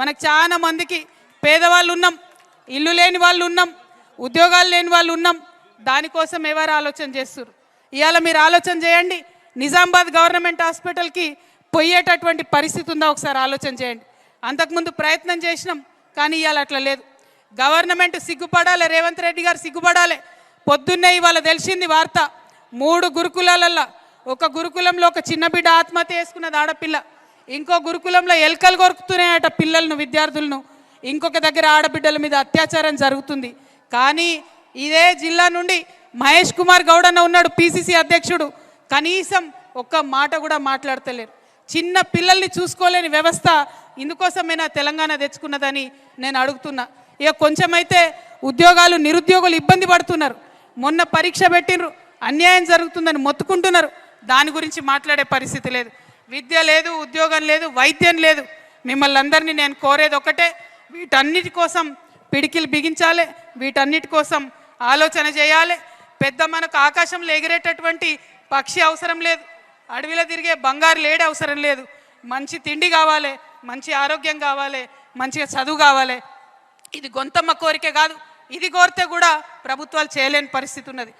మనకు చాలా మందికి పేదవాళ్ళు ఉన్నాం ఇల్లు లేని వాళ్ళు ఉన్నాం ఉద్యోగాలు లేని వాళ్ళు ఉన్నాం. దానికోసం ఎవరు ఆలోచన చేస్తారు ఇవాళ మీరు ఆలోచన చేయండి నిజామాబాద్ గవర్నమెంట్ హాస్పిటల్కి పోయేటటువంటి పరిస్థితి ఉందా? ఒకసారి ఆలోచన చేయండి. అంతకుముందు ప్రయత్నం చేసినాం కానీ ఇవాళ అట్లా లేదు. గవర్నమెంట్ సిగ్గుపడాలి రేవంత్ రెడ్డి గారు సిగ్గుపడాలి. పొద్దున్నే ఇవాళ తెలిసింది వార్త మూడు గురుకులాలల్లో. ఒక గురుకులంలో ఒక చిన్న బిడ్డ ఆత్మహత్య చేసుకున్నది ఆడపిల్ల. ఇంకో గురుకులంలో ఎలకలు కొరుకుతున్నాయట పిల్లలను విద్యార్థులను. ఇంకొక దగ్గర ఆడబిడ్డల మీద అత్యాచారం జరుగుతుంది. కానీ ఇదే జిల్లా నుండి మహేష్ కుమార్ గౌడ్ అన్న ఉన్నాడు పిసిసి అధ్యక్షుడు. కనీసం ఒక్క మాట కూడా మాట్లాడతలేరు. చిన్న పిల్లల్ని చూసుకోలేని వ్యవస్థ ఇందుకోసమైనా తెలంగాణ తెచ్చుకున్నదని నేను అడుగుతున్నా. ఇక కొంచెమైతే ఉద్యోగాలు నిరుద్యోగులు ఇబ్బంది పడుతున్నారు. మొన్న పరీక్ష పెట్టినరు అన్యాయం జరుగుతుందని మొత్తుకుంటున్నారు. దాని గురించి మాట్లాడే పరిస్థితి లేదు. విద్య లేదు ఉద్యోగం లేదు వైద్యం లేదు. మిమ్మల్ని అందరినీ నేను కోరేది ఒకటే వీటన్నిటి కోసం పిడికిలు బిగించాలి వీటన్నిటి కోసం ఆలోచన చేయాలి. పెద్ద మనకు ఆకాశంలో ఎగిరేటటువంటి పక్షి అవసరం లేదు. అడవిలో తిరిగే బంగారు లేడి అవసరం లేదు. మంచి తిండి కావాలి మంచి ఆరోగ్యం కావాలి మంచిగా చదువు కావాలి. ఇది గొంతమ్మ కోరిక కాదు. ఇది కోరితే కూడా ప్రభుత్వాలు చేయలేని పరిస్థితి ఉన్నది.